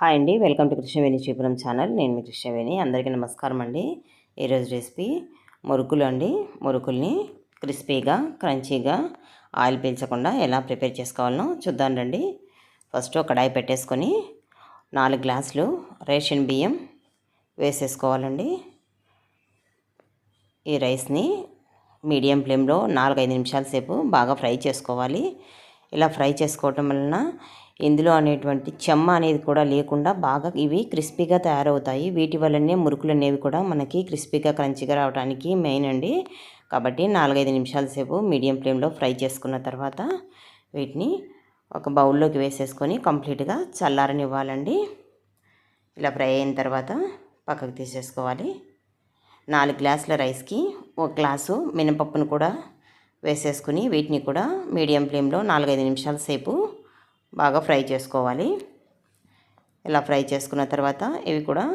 Hi అండి. Welcome to Krishnaveni Cheepuram channel. నేను మీ కృష్ణవేణి. అందరికీ నమస్కారం అండి. ఈరోజు రెసిపీ మురుకులు అండి. మురుకుల్ని క్రిస్పీగా క్రంచీగా ఆయిల్ పీల్చకుండా ఎలా ప్రిపేర్ చేసుకోవాలనో చూద్దాం రండి. ఫస్ట్ కడాయి పెట్టేసుకొని నాలుగు గ్లాసులు రేషన్ బియ్యం వేసేసుకోవాలండి. ఈ రైస్ని మీడియం ఫ్లేమ్లో నాలుగైదు నిమిషాల సేపు బాగా ఫ్రై చేసుకోవాలి. ఇలా ఫ్రై చేసుకోవటం వలన ఇందులో అనేటువంటి చెమ్మ అనేది కూడా లేకుండా బాగా ఇవి క్రిస్పీగా తయారవుతాయి. వీటి వల్లనే మురుకులు అనేవి కూడా మనకి క్రిస్పీగా క్రంచిగా రావడానికి మెయిన్ అండి. కాబట్టి నాలుగైదు నిమిషాల సేపు మీడియం ఫ్లేమ్లో ఫ్రై చేసుకున్న తర్వాత వీటిని ఒక బౌల్లోకి వేసేసుకొని కంప్లీట్గా చల్లారనివ్వాలండి. ఇలా ఫ్రై అయిన తర్వాత పక్కకు తీసేసుకోవాలి. నాలుగు గ్లాసుల రైస్కి ఒక గ్లాసు మినపప్పును కూడా వేసేసుకుని వీటిని కూడా మీడియం ఫ్లేమ్లో నాలుగైదు నిమిషాల సేపు బాగా ఫ్రై చేసుకోవాలి. ఇలా ఫ్రై చేసుకున్న తర్వాత ఇవి కూడా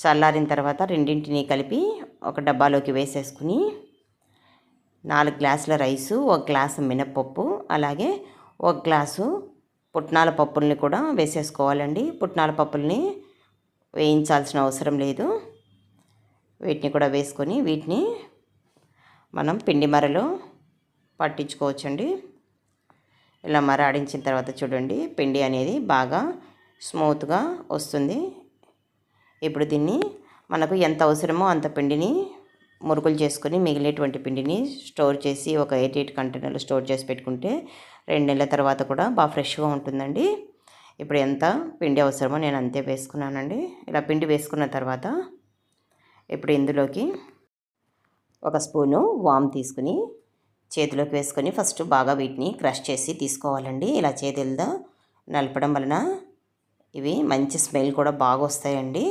చల్లారిన తర్వాత రెండింటిని కలిపి ఒక డబ్బాలోకి వేసేసుకుని నాలుగు గ్లాసుల రైసు ఒక గ్లాసు మినప్పప్పు అలాగే ఒక గ్లాసు పుట్నాల పప్పుల్ని కూడా వేసేసుకోవాలండి. పుట్నాల పప్పుల్ని వేయించాల్సిన అవసరం లేదు. వీటిని కూడా వేసుకొని వీటిని మనం పిండి మరలో పట్టించుకోవచ్చండి. ఇలా మరాడించిన తర్వాత చూడండి పిండి అనేది బాగా స్మూత్గా వస్తుంది. ఇప్పుడు దీన్ని మనకు ఎంత అవసరమో అంత పిండిని మురుకులు చేసుకొని మిగిలినటువంటి పిండిని స్టోర్ చేసి ఒక ఎయిట్ ఎయిట్ కంటైనర్లు స్టోర్ చేసి పెట్టుకుంటే రెండు నెలల తర్వాత కూడా బాగా ఫ్రెష్గా ఉంటుందండి. ఇప్పుడు ఎంత పిండి అవసరమో నేను అంతే వేసుకున్నానండి. ఇలా పిండి వేసుకున్న తర్వాత ఇప్పుడు ఇందులోకి ఒక స్పూను వామ్ తీసుకుని చేతిలోకి వేసుకొని ఫస్ట్ బాగా వీటిని క్రష్ చేసి తీసుకోవాలండి. ఇలా చేతులతో నలపడం వలన ఇవి మంచి స్మెల్ కూడా బాగా వస్తాయండి.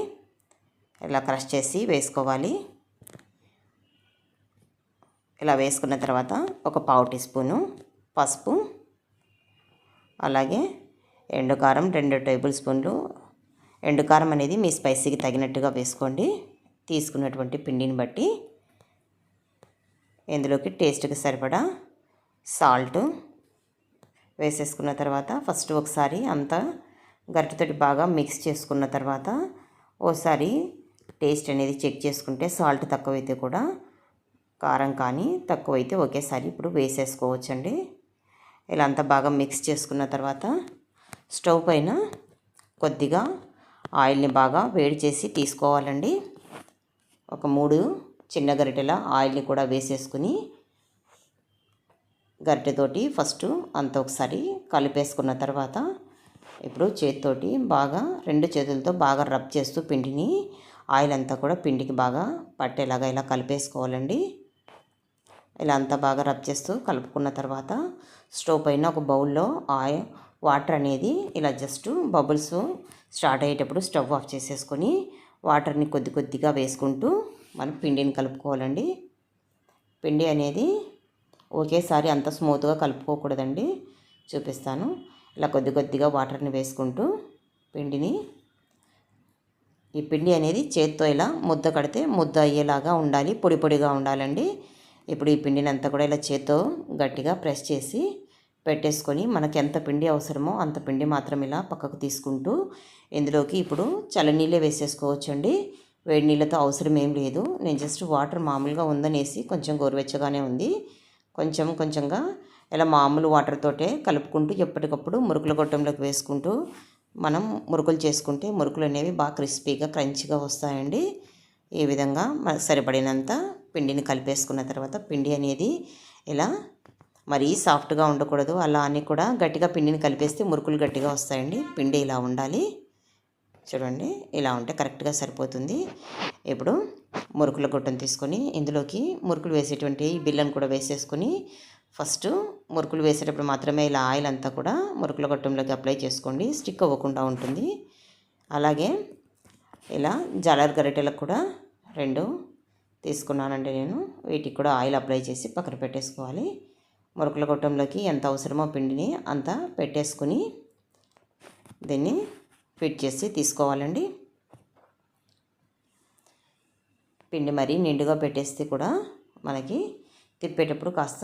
ఇలా క్రష్ చేసి వేసుకోవాలి. ఇలా వేసుకున్న తర్వాత ఒక పావు టీ స్పూను పసుపు అలాగే ఎండుకారం రెండు టేబుల్ స్పూన్లు. ఎండుకారం అనేది మీ స్పైసీకి తగినట్టుగా వేసుకోండి. తీసుకున్నటువంటి పిండిని బట్టి ఇందులోకి టేస్ట్కి సరిపడా సాల్ట్ వేసేసుకున్న తర్వాత ఫస్ట్ ఒకసారి అంతా గరిటెతోటి బాగా మిక్స్ చేసుకున్న తర్వాత ఓసారి టేస్ట్ అనేది చెక్ చేసుకుంటే సాల్ట్ తక్కువైతే కూడా కారం కానీ తక్కువైతే ఒకేసారి ఇప్పుడు వేసేసుకోవచ్చండి. ఇలా అంతా బాగా మిక్స్ చేసుకున్న తర్వాత స్టవ్ పైన కొద్దిగా ఆయిల్ని బాగా వేడి చేసి తీసుకోవాలండి. ఒక మూడు చిన్న గరిటెల ఆయిల్ని కూడా వేసేసుకుని గరిటెతోటి ఫస్ట్ అంత ఒకసారి కలిపేసుకున్న తర్వాత ఇప్పుడు చేతితోటి బాగా రెండు చేతులతో బాగా రబ్ చేస్తూ పిండిని ఆయిల్ అంతా కూడా పిండికి బాగా పట్టేలాగా ఇలా కలిపేసుకోవాలండి. ఇలా అంతా బాగా రబ్ చేస్తూ కలుపుకున్న తర్వాత స్టవ్ పైన ఒక బౌల్లో ఆయిల్ వాటర్ అనేది ఇలా జస్ట్ బబుల్స్ స్టార్ట్ అయ్యేటప్పుడు స్టవ్ ఆఫ్ చేసేసుకొని వాటర్ని కొద్ది కొద్దిగా వేసుకుంటూ మనం పిండిని కలుపుకోవాలండి. పిండి అనేది ఒకేసారి అంత స్మూత్గా కలుపుకోకూడదండి. చూపిస్తాను. ఇలా కొద్ది కొద్దిగా వాటర్ని వేసుకుంటూ పిండిని ఈ పిండి అనేది చేత్తో ఇలా ముద్ద కడితే ముద్ద అయ్యేలాగా ఉండాలి పొడి పొడిగా ఉండాలండి. ఇప్పుడు ఈ పిండిని అంతా కూడా ఇలా చేత్తో గట్టిగా ప్రెస్ చేసి పెట్టేసుకొని మనకి ఎంత పిండి అవసరమో అంత పిండి మాత్రం ఇలా పక్కకు తీసుకుంటూ ఇందులోకి ఇప్పుడు చల్లనీళ్ళే వేసేసుకోవచ్చండి. వేడి నీళ్ళతో అవసరం ఏం లేదు. నేను జస్ట్ వాటర్ మామూలుగా ఉందనేసి కొంచెం గోరువెచ్చగానే ఉంది. కొంచెం కొంచెంగా ఇలా మామూలు వాటర్ తోటే కలుపుకుంటూ ఎప్పటికప్పుడు మురుకుల గొట్టంలోకి వేసుకుంటూ మనం మురుకులు చేసుకుంటే మురుకులు అనేవి బాగా క్రిస్పీగా క్రంచిగా వస్తాయండి. ఈ విధంగా సరిపడినంత పిండిని కలిపేసుకున్న తర్వాత పిండి అనేది ఇలా మరీ సాఫ్ట్గా ఉండకూడదు. అలా అని కూడా గట్టిగా పిండిని కలిపేస్తే మురుకులు గట్టిగా వస్తాయండి. పిండి ఇలా ఉండాలి. చూడండి ఇలా ఉంటే కరెక్ట్గా సరిపోతుంది. ఇప్పుడు మురుకుల గుట్టను తీసుకొని ఇందులోకి మురుకులు వేసేటువంటి బిల్లను కూడా వేసేసుకొని ఫస్ట్ మురుకులు వేసేటప్పుడు మాత్రమే ఇలా ఆయిల్ అంతా కూడా మురుకుల గొట్టంలోకి అప్లై చేసుకోండి. స్టిక్ అవ్వకుండా ఉంటుంది. అలాగే ఇలా జలర్ గరిటెలకు కూడా రెండు తీసుకున్నానండి నేను. వీటికి కూడా ఆయిల్ అప్లై చేసి పక్కన పెట్టేసుకోవాలి. మురుకుల గొట్టంలోకి ఎంత అవసరమో పిండిని అంతా పెట్టేసుకుని దీన్ని ఫిట్ చేసి తీసుకోవాలండి. పిండి మరీ నిండుగా పెట్టేస్తే కూడా మనకి తిప్పేటప్పుడు కాస్త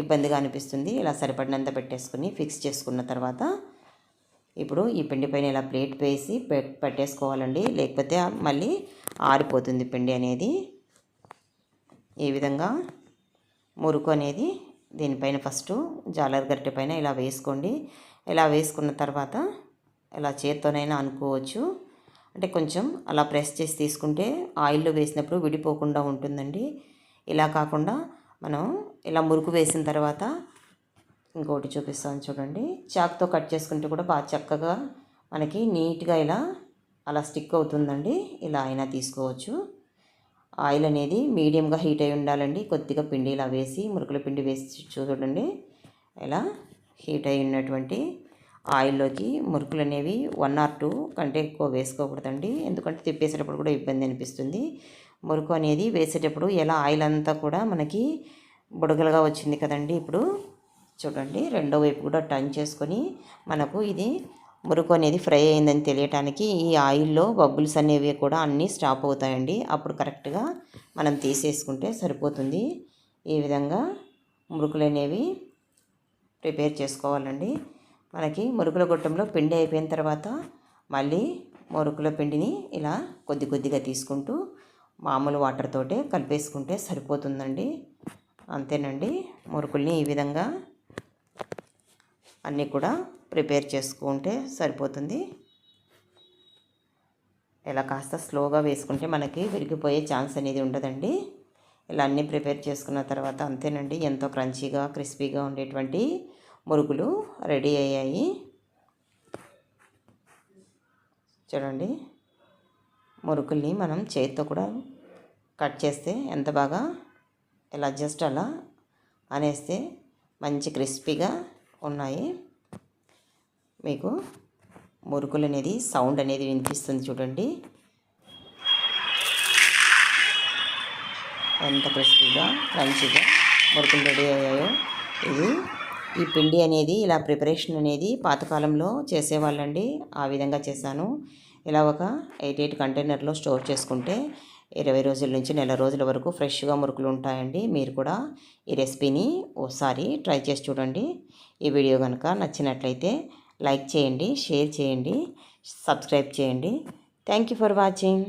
ఇబ్బందిగా అనిపిస్తుంది. ఇలా సరిపడినంత పెట్టేసుకుని ఫిక్స్ చేసుకున్న తర్వాత ఇప్పుడు ఈ పిండి పైన ఇలా ప్లేట్ వేసి పెట్టేసుకోవాలండి. లేకపోతే మళ్ళీ ఆరిపోతుంది పిండి అనేది. ఈ విధంగా మురుకు అనేది దీనిపైన ఫస్ట్ జాలర్ గరిటె పైన ఇలా వేసుకోండి. ఇలా వేసుకున్న తర్వాత ఇలా చేత్తోనైనా అనుకోవచ్చు. అంటే కొంచెం అలా ప్రెస్ చేసి తీసుకుంటే ఆయిల్లో వేసినప్పుడు విడిపోకుండా ఉంటుందండి. ఇలా కాకుండా మనం ఇలా మురుకు వేసిన తర్వాత ఇంకోటి చూపిస్తాను చూడండి. చాక్తో కట్ చేసుకుంటే కూడా బాగా చక్కగా మనకి నీట్గా ఇలా అలా స్టిక్ అవుతుందండి. ఇలా అయినా తీసుకోవచ్చు. ఆయిల్ అనేది మీడియంగా హీట్ అయి ఉండాలండి. కొద్దిగా పిండి ఇలా వేసి మురుకుల పిండి వేసి చూడండి. ఇలా హీట్ అయి ఉన్నటువంటి ఆయిల్లోకి మురుకులు అనేవి వన్ ఆర్ టూ కంటే ఎక్కువ వేసుకోకూడదండి. ఎందుకంటే తిప్పేసేటప్పుడు కూడా ఇబ్బంది అనిపిస్తుంది. మురుకు అనేది వేసేటప్పుడు ఎలా ఆయిల్ అంతా కూడా మనకి బుడగలుగా వచ్చింది కదండి ఇప్పుడు. చూడండి రెండో వైపు కూడా టర్న్ చేసుకొని మనకు ఇది మురుకు అనేది ఫ్రై అయిందని తెలియటానికి ఈ ఆయిల్లో బబుల్స్ అనేవి కూడా అన్నీ స్టాప్ అవుతాయండి. అప్పుడు కరెక్ట్గా మనం తీసేసుకుంటే సరిపోతుంది. ఈ విధంగా మురుకులు అనేవి ప్రిపేర్ చేసుకోవాలండి. మనకి మురుకుల గొట్టంలో పిండి అయిపోయిన తర్వాత మళ్ళీ మురుకుల పిండిని ఇలా కొద్ది కొద్దిగా తీసుకుంటూ మామూలు వాటర్ తోటే కలిపేసుకుంటే సరిపోతుందండి. అంతేనండి. మురుకుల్ని ఈ విధంగా అన్నీ కూడా ప్రిపేర్ చేసుకుంటే సరిపోతుంది. ఇలా కాస్త స్లోగా వేసుకుంటే మనకి విరిగిపోయే ఛాన్స్ అనేది ఉండదండి. ఇలా అన్నీ ప్రిపేర్ చేసుకున్న తర్వాత అంతేనండి. ఎంతో క్రంచీగా క్రిస్పీగా ఉండేటువంటి మురుగులు రెడీ అయ్యాయి. చూడండి. మురుకుల్ని మనం చేతితో కూడా కట్ చేస్తే ఎంత బాగా ఇలా జస్ట్ అలా అనేస్తే మంచి క్రిస్పీగా ఉన్నాయి. మీకు మురుకులు అనేది సౌండ్ అనేది వినిపిస్తుంది చూడండి. ఎంత క్రిస్పీగా క్రంచీగా మురుకులు రెడీ అయ్యాయో. ఇది ఈ పిండి అనేది ఇలా ప్రిపరేషన్ అనేది పాతకాలంలో చేసేవాళ్ళండి. ఆ విధంగా చేశాను. ఇలా ఒక ఎయిట్ ఎయిట్ కంటైనర్లో స్టోర్ చేసుకుంటే ఇరవై రోజుల నుంచి నెల రోజుల వరకు ఫ్రెష్గా మురుకులు ఉంటాయండి. మీరు కూడా ఈ రెసిపీని ఓసారి ట్రై చేసి చూడండి. ఈ వీడియో కనుక నచ్చినట్లయితే లైక్ చేయండి షేర్ చేయండి సబ్స్క్రైబ్ చేయండి. Thank you for watching.